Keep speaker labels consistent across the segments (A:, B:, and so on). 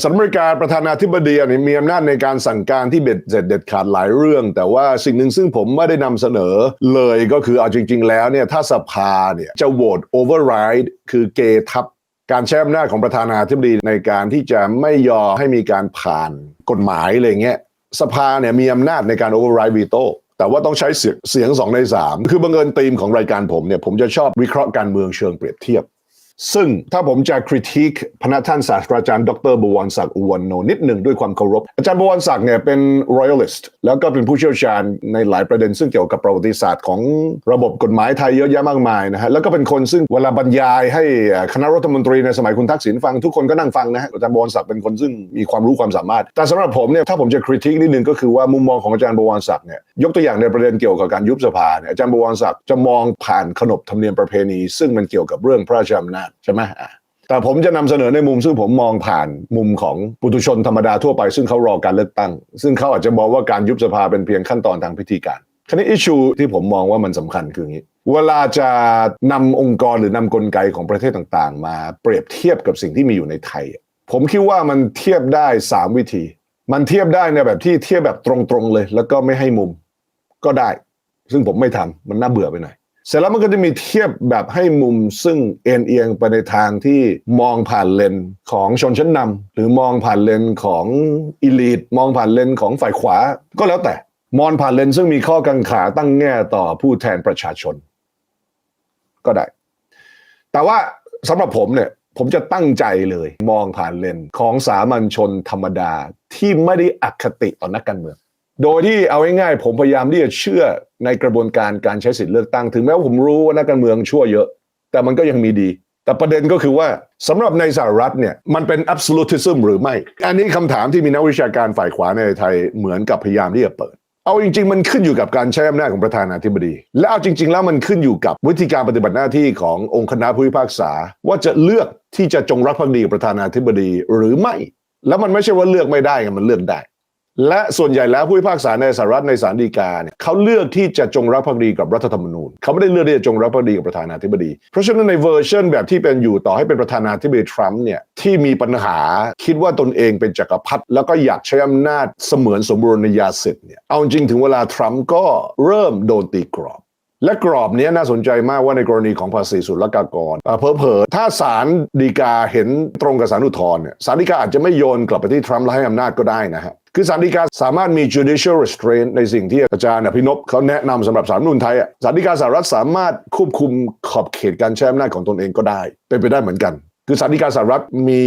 A: สหรัฐอเมริกาประธานาธิบดีเนี่ยมีอำนาจในการสั่งการที่เบ็ดเสร็จเด็ดขาดหลายเรื่อง แต่ว่าสิ่งหนึ่งซึ่งผมไม่ได้นำเสนอเลยก็คือเอาจริง ๆ แล้วเนี่ยถ้าสภาเนี่ยจะโหวต override คือเกทับการใช้อำนาจของประธานาธิบดีในการที่จะไม่ยอมให้มีการผ่านกฎหมายอะไรเงี้ยสภาเนี่ยมีอำนาจในการ override veto แต่ว่าต้องใช้เสียงเสียงสองในสามคือบังเอิญธีมของรายการผมเนี่ยผมจะชอบวิเคราะห์การเมืองเชิงเปรียบเทียบ ซึ่งถ้าผมจะคริติคพนักท่านศาสตราจารย์ดรบวรศักดิ์อุวันโนนิดหนึ่งด้วยความเคารพ อาจารย์บวรศักดิ์เนี่ยเป็น royalist แล้วก็เป็นผู้เชี่ยวชาญในหลายประเด็น ซึ่งเกี่ยวกับประวัติศาสตร์ของระบบกฎหมายไทยเยอะแยะมากมายนะฮะแล้วก็เป็นคนซึ่งเวลาบรรยายให้คณะรัฐมนตรีในสมัยคุณทักษิณฟังทุกคนก็นั่งฟังนะฮะอาจารย์บวรศักดิ์เป็นคนซึ่งมีความรู้ความสามารถ แต่สำหรับผมเนี่ยถ้าผมจะคริติคนิดหนึ่งก็คือว่ามุมมองของอาจารย์บวรศักดิ์เนี่ยยกตัวอย่างในประเด็นเกี่ยวกับการยุบสภาเนี่ยอาจารย์บวรศักดิ์จะมองผ่านขนบธรรมเนียมประเพณี ซึ่งมันเกี่ยวกับเรื่องพระราชอำนาจใช่ไหมแต่ผมจะนำเสนอในมุมซึ่งผมมองผ่านมุมของปุถุชนธรรมดาทั่วไปซึ่งเขารอการเลือกตั้ง ซึ่งเขาอาจจะมองว่าการยุบสภาเป็นเพียงขั้นตอนทางพิธีการคราวนี้อิชูที่ผมมองว่ามันสำคัญคืออย่างนี้ เวลาจะนำองค์กรหรือนำกลไกของประเทศต่างๆ มาเปรียบเทียบกับสิ่งที่มีอยู่ในไทย ผมคิดว่ามันเทียบได้ 3 วิธี มันเทียบได้ในแบบที่เทียบแบบตรงๆเลย แล้วก็ไม่ให้มุมก็ได้ ซึ่งผมไม่ทำมันน่าเบื่อไปหน่อย เสร็จแล้วมันก็จะมีเทียบแบบให้มุมซึ่งเอ็นเอียงไปในทางที่มองผ่านเลนของชนชั้นนำหรือมองผ่านเลนของอิลีทมองผ่านเลนของฝ่ายขวา ก็แล้วแต่มองผ่านเลนซึ่งมีข้อกังขาตั้งแง่ต่อผู้แทนประชาชน ก็ได้ แต่ว่าสำหรับผมเนี่ยผมจะตั้งใจเลยมองผ่านเลนของสามัญชนธรรมดาที่ไม่ได้อคติต่อนักการเมือง โดยที่เอาง่ายๆผมพยายามที่จะเชื่อในกระบวนการการใช้สิทธิเลือกตั้ง ถึงแม้ว่าผมรู้ว่านักการเมืองชั่วเยอะ แต่มันก็ยังมีดี แต่ประเด็นก็คือว่าสำหรับในสหรัฐเนี่ยมันเป็น absolutism หรือไม่ อันนี้คำถามที่มีนักวิชาการฝ่ายขวาในไทยเหมือนกับพยายามที่จะเปิด เอาจริง ๆ มันขึ้นอยู่กับการใช้อำนาจของประธานาธิบดี และเอาจริง ๆ แล้วมันขึ้นอยู่กับวิธีการปฏิบัติหน้าที่ขององค์คณะผู้พิพากษา ว่าจะเลือกที่จะจงรักภักดีประธานาธิบดีหรือไม่ แล้วมันไม่ใช่ว่าเลือกไม่ได้มันเลือกได้ และส่วนใหญ่แล้วผู้พิพากษาในสหรัฐในศาลฎีกาเนี่ยเขาเลือกที่จะจงรักภักดีกับรัฐธรรมนูญเขาไม่ได้เลือกที่จะจงรักภักดีกับประธานาธิบดี เพราะฉะนั้นในเวอร์ชันแบบที่เป็นอยู่ต่อให้เป็นประธานาธิบดีทรัมป์เนี่ยที่มีปัญหาคิดว่าตนเองเป็นจักรพรรดิแล้วก็อยากใช้อำนาจเสมือนสมบูรณาญาสิทธิ์เนี่ยเอาจริงถึงเวลาทรัมป์ก็เริ่มโดนตีกรอบและกรอบนี้น่าสนใจมากว่าในกรณีของภาษีศุลกากรเอ่อเผลอถ้าศาลฎีกาเห็นตรงกับศาลอุทธรณ์เนี่ยศาลฎีกาอาจจะไม่โยนกลับไปที่ทรัมป์และให้อำนาจก็ได้นะฮะ คือศาลฎีกาสามารถมี judicial restraint ในสิ่งที่อาจารย์อภินพเขาแนะนำสำหรับศาลรัฐธรรมนูญไทยอะศาลฎีกาสหรัฐสามารถควบคุมขอบเขตการใช้อำนาจของตนเองก็ได้ เป็นไปได้เหมือนกัน คือศาลฎีกาสหรัฐมี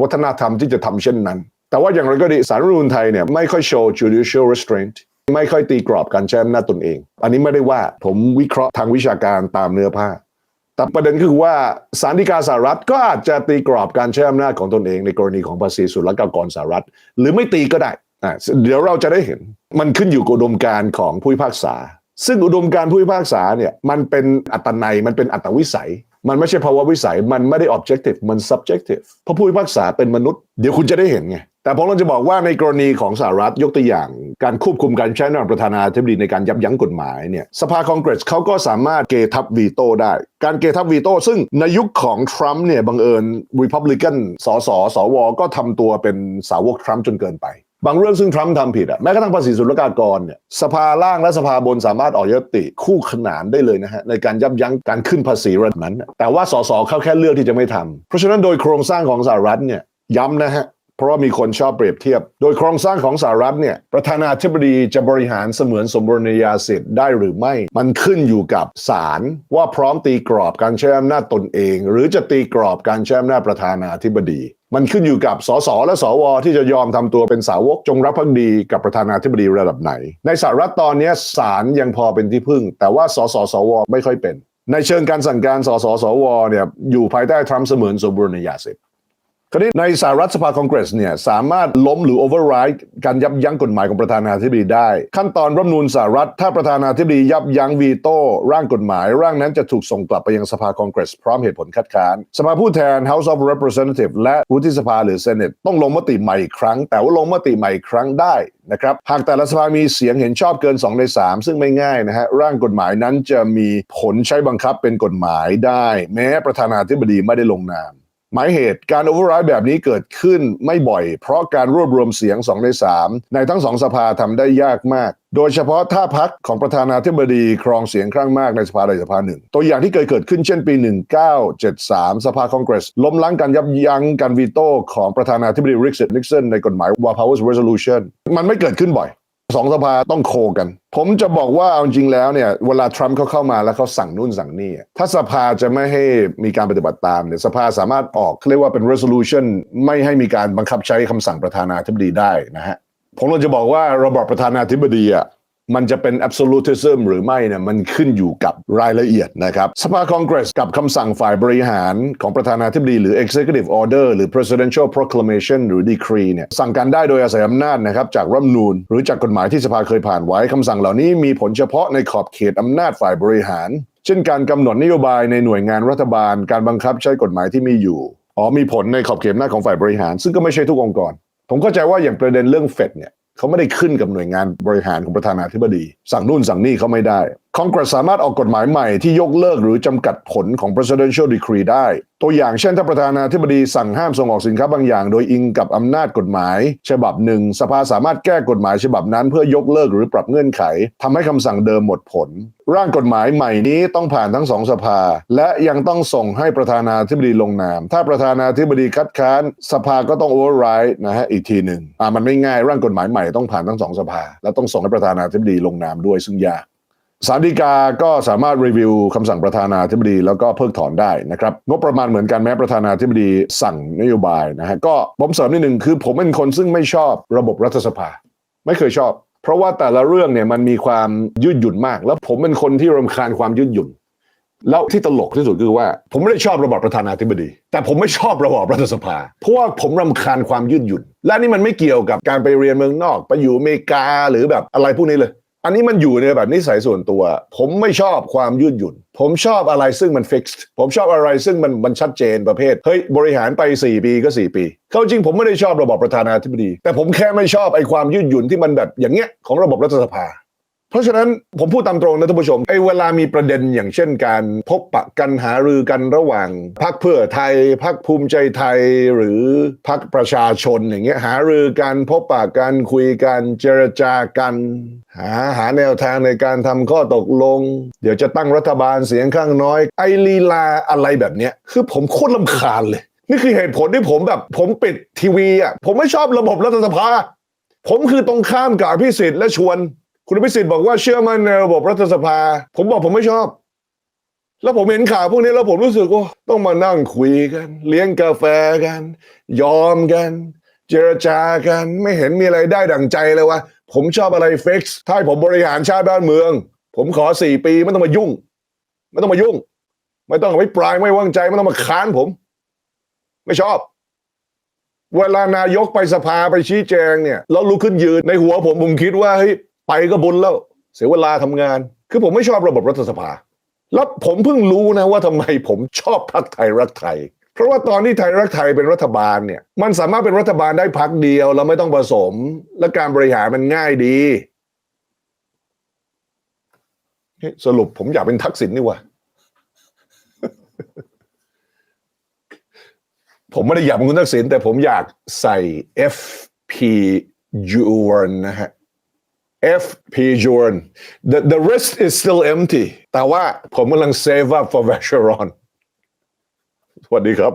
A: วัฒนธรรมที่จะทำเช่นนั้น แต่ว่าอย่างไรก็ดีศาลรัฐธรรมนูญไทยเนี่ยไม่ค่อยโชว์ judicial restraint ไม่ค่อยตีกรอบการใช้อำนาจตนเอง อันนี้ไม่ได้ว่าผมวิเคราะห์ทางวิชาการตามเนื้อผ้าแต่ประเด็นคือว่าสารดีกาสหรัฐก็อาจจะตีกรอบการใช้อำนาจของตนเองในกรณีของภาษีศุลกากรสหรัฐ หรือไม่ตีก็ได้ อะเดี๋ยวเราจะได้เห็นมันขึ้นอยู่กับอุดมการของผู้พิพากษา ซึ่งอุดมการผู้พิพากษาเนี่ยมันเป็นอัตนัยมันเป็นอัตวิสัย มันไม่ใช่ภาวะวิสัยมันไม่ได้ objective มัน subjective เพราะผู้พิพากษาเป็นมนุษย์ เดี๋ยวคุณจะได้เห็นไงแต่ผมเราจะบอกว่าในกรณีของสหรัฐยกตัวอย่าง การควบคุมการใช้อำนาจประธานาธิบดีในการยับยั้งกฎหมายเนี่ยสภาคองเกรสเขาก็สามารถเกทับวีโต้ได้ การเกทับวีโต้ซึ่งในยุคของทรัมป์เนี่ยบังเอิญรีพับลิกันสสสว ก็ทำตัวเป็นสาวกทรัมป์จนเกินไป บางเรื่องซึ่งทรัมป์ทำผิดอะแม้กระทั่งภาษีศุลกากรเนี่ยสภาล่างและสภาบนสามารถออกยติคู่ขนานได้เลยนะฮะในการยับยั้งการขึ้นภาษีระดับนั้น แต่ว่าสสเขาแค่เลือกที่จะไม่ทำเพราะฉะนั้นโดยโครงสร้างของสหรัฐเนี่ยย้ำนะฮะ ราะว่ามีคนชอบเปรียบเทียบ โดยโครงสร้างของสหรัฐเนี่ยประธานาธิบดีจะบริหารเสมือนสมบูรณาญาสิทธิ์ได้หรือไม่ มันขึ้นอยู่กับศาลว่าพร้อมตีกรอบการใช้อำนาจตนเอง หรือจะตีกรอบการใช้อำนาจประธานาธิบดี มันขึ้นอยู่กับสสและสว ที่จะยอมทำตัวเป็นสาวกจงรักภักดีกับประธานาธิบดีระดับไหน ในสหรัฐตอนนี้ศาลยังพอเป็นที่พึ่ง แต่ว่าสสสว ไม่ค่อยเป็น ในเชิงการสั่งการสสสวเนี่ยอยู่ภายใต้ทรัมป์เสมือนสมบูรณาญาสิทธิ์ คราวนี้ในสหรัฐสภาคองเกรสเนี่ยสามารถล้มหรือ override การยับยั้งกฎหมายของประธานาธิบดีได้ ขั้นตอนรัฐมนูญสหรัฐ ถ้าประธานาธิบดียับยั้งวีโต้ร่างกฎหมาย ร่างนั้นจะถูกส่งกลับไปยังสภาคองเกรส พร้อมเหตุผลคัดค้าน สภาผู้แทน House of Representatives และวุฒิสภาหรือ Senate ต้องลงมติใหม่อีกครั้ง แต่ว่าลงมติใหม่อีกครั้งได้นะครับหากแต่ละสภามีเสียงเห็นชอบเกิน 2 ใน 3 ซึ่งไม่ง่ายนะฮะร่างกฎหมายนั้นจะมีผลใช้บังคับเป็นกฎหมายได้ แม้ประธานาธิบดีไม่ได้ลงนาม หมายเหตุการ override แบบนี้เกิดขึ้นไม่บ่อย เพราะการรวบรวมเสียง 2 ใน 3 ในทั้งสองสภาทำได้ยากมาก โดยเฉพาะถ้าพักของประธานาธิบดีครองเสียงข้างมากในสภาใดสภาหนึ่ง ตัวอย่างที่เคยเกิดขึ้นเช่นปี 1973 สภาคองเกรส ล้มล้างการยับยั้งการวีโต้ของประธานาธิบดีริกซ์นิกสันในกฎหมาย War Powers Resolution มันไม่เกิดขึ้นบ่อย สองสภาต้องโคกัน ผมจะบอกว่าเอาจริงแล้วเนี่ยเวลาทรัมป์เขาเข้ามาแล้วเขาสั่งนู่นสั่งนี่ ถ้าสภาจะไม่ให้มีการปฏิบัติตามเนี่ยสภาสามารถออกเรียกว่าเป็น resolution ไม่ให้มีการบังคับใช้คำสั่งประธานาธิบดีได้นะฮะผมเลยจะบอกว่าระบอบประธานาธิบดีอะ มันจะเป็น absolutism หรือไม่เนี่ยมันขึ้นอยู่กับรายละเอียดนะครับ สภาคองเกรสกับคำสั่งฝ่ายบริหารของประธานาธิบดีหรือ executive order หรือ presidential proclamation หรือ decree เนี่ยสั่งการได้โดยอาศัยอำนาจนะครับจากรัฐมนูญหรือจากกฎหมายที่สภาเคยผ่านไว้คำสั่งเหล่านี้มีผลเฉพาะในขอบเขตอำนาจฝ่ายบริหาร เช่นการกำหนดนโยบายในหน่วยงานรัฐบาล การบังคับใช้กฎหมายที่มีอยู่อ๋อมีผลในขอบเขตอำนาจของฝ่ายบริหาร ซึ่งก็ไม่ใช่ทุกองค์กร ผมเข้าใจว่าอย่างประเด็นเรื่องเฟดเนี่ย เขาไม่ได้ขึ้นกับหน่วยงานบริหารของประธานาธิบดี สั่งนู่นสั่งนี่เขาไม่ได้ คอนเกรสสามารถออกกฎหมายใหม่ที่ยกเลิกหรือจำกัดผลของ presidential decree ได้ ตัวอย่างเช่นถ้าประธานาธิบดีสั่งห้ามส่งออกสินค้าบางอย่าง โดยอิงกับอำนาจกฎหมาย ฉบับหนึ่ง สภาสามารถแก้กฎหมายฉบับนั้น เพื่อยกเลิกหรือปรับเงื่อนไขทำให้คำสั่งเดิมหมดผล ร่างกฎหมายใหม่นี้ต้องผ่านทั้งสองสภา และยังต้องส่งให้ประธานาธิบดีลงนาม ถ้าประธานาธิบดีคัดค้าน สภาก็ต้อง override นะฮะอีกทีหนึ่งอ่ามันไม่ง่ายร่างกฎหมายใหม่ต้องผ่านทั้งสองสภา และต้องส่งให้ประธานาธิบดีลงนามด้วยซึ่งยาก สารดีกาก็สามารถรีวิวคำสั่งประธานาธิบดีแล้วก็เพิกถอนได้นะครับงบประมาณเหมือนกันแม้ประธานาธิบดีสั่งนโยบายนะฮะก็ผมเสริมนิดหนึ่งคือผมเป็นคนซึ่งไม่ชอบระบบรัฐสภา ไม่เคยชอบ เพราะว่าแต่ละเรื่องเนี่ยมันมีความยืดหยุ่นมาก แล้วผมเป็นคนที่รำคาญความยืดหยุ่น แล้วที่ตลกที่สุดคือว่า ผมไม่ได้ชอบระบอบประธานาธิบดี แต่ผมไม่ชอบระบอบรัฐสภา เพราะว่าผมรำคาญความยืดหยุ่น และนี่มันไม่เกี่ยวกับการไปเรียนเมืองนอก ไปอยู่อเมริกาหรือแบบอะไรพวกนี้เลย อันนี้มันอยู่ในแบบนิสัยส่วนตัว ผมไม่ชอบความยืดหยุ่น ผมชอบอะไรซึ่งมันฟิกซ์ผมชอบอะไรซึ่งมันมันชัดเจนประเภท เฮ้ย บริหารไป 4 ปีก็ 4 ปีเขาจริงผมไม่ได้ชอบระบบประธานาธิบดี แต่ผมแค่ไม่ชอบไอ้ความยืดหยุ่นที่มันแบบอย่างเงี้ยของระบบรัฐสภา เพราะฉะนั้นผมพูดตามตรงนะท่านผู้ชมไอ้เวลามีประเด็นอย่างเช่นการพบปะกันหารือกันระหว่างพรรคเพื่อไทยพรรคภูมิใจไทยหรือพรรคประชาชนอย่างเงี้ยหารือกันพบปะกันคุยกันเจรจากัน หาหาแนวทางในการทำข้อตกลง เดี๋ยวจะตั้งรัฐบาลเสียงข้างน้อย ไอ้ลีลาอะไรแบบเนี้ยคือผมโคตรลำคาญเลย นี่คือเหตุผลที่ผมแบบผมปิดทีวีอะผมไม่ชอบระบบรัฐสภา ผมคือตรงข้ามกับอภิสิทธิ์และชวน คุณอภิสิทธิ์บอกว่าเชื่อมั่นในระบบรัฐสภา ผมบอกผมไม่ชอบ แล้วผมเห็นข่าวพวกนี้แล้วผมรู้สึกว่าต้องมานั่งคุยกัน เลี้ยงกาแฟกัน ยอมกัน เจรจากัน ไม่เห็นมีอะไรได้ดั่งใจเลยวะผมชอบอะไรฟิกซ์ถ้าผมบริหารชาติบ้านเมือง ผมขอสี่ปีไม่ต้องมายุ่ง ไม่ต้องมายุ่ง ไม่ต้องไปปลายไม่ว่างใจไม่ต้องมาค้านผม ไม่ชอบเวลานายกไปสภาไปชี้แจงเนี่ยแล้วลุกขึ้นยืนในหัวผมผมคิดว่าเฮ้ย ไปก็บุญแล้ว เสียเวลาทำงาน คือผมไม่ชอบระบบรัฐสภา แล้วผมเพิ่งรู้นะว่าทำไมผมชอบพรรคไทยรักไทย เพราะว่าตอนที่ไทยรักไทยเป็นรัฐบาลเนี่ยมันสามารถเป็นรัฐบาลได้พักเดียวแล้วไม่ต้องผสม และการบริหารมันง่ายดีสรุปผมอยากเป็นทักษิณนี่หว่าผมไม่ได้อยากเป็นคุณทักษิณแต่ผมอยากใส่ FP j u r n นะฮะ FP j u r n the the rest is still empty แต่ว่าผมกำลัง save up for Vacheron สวัสดีครับ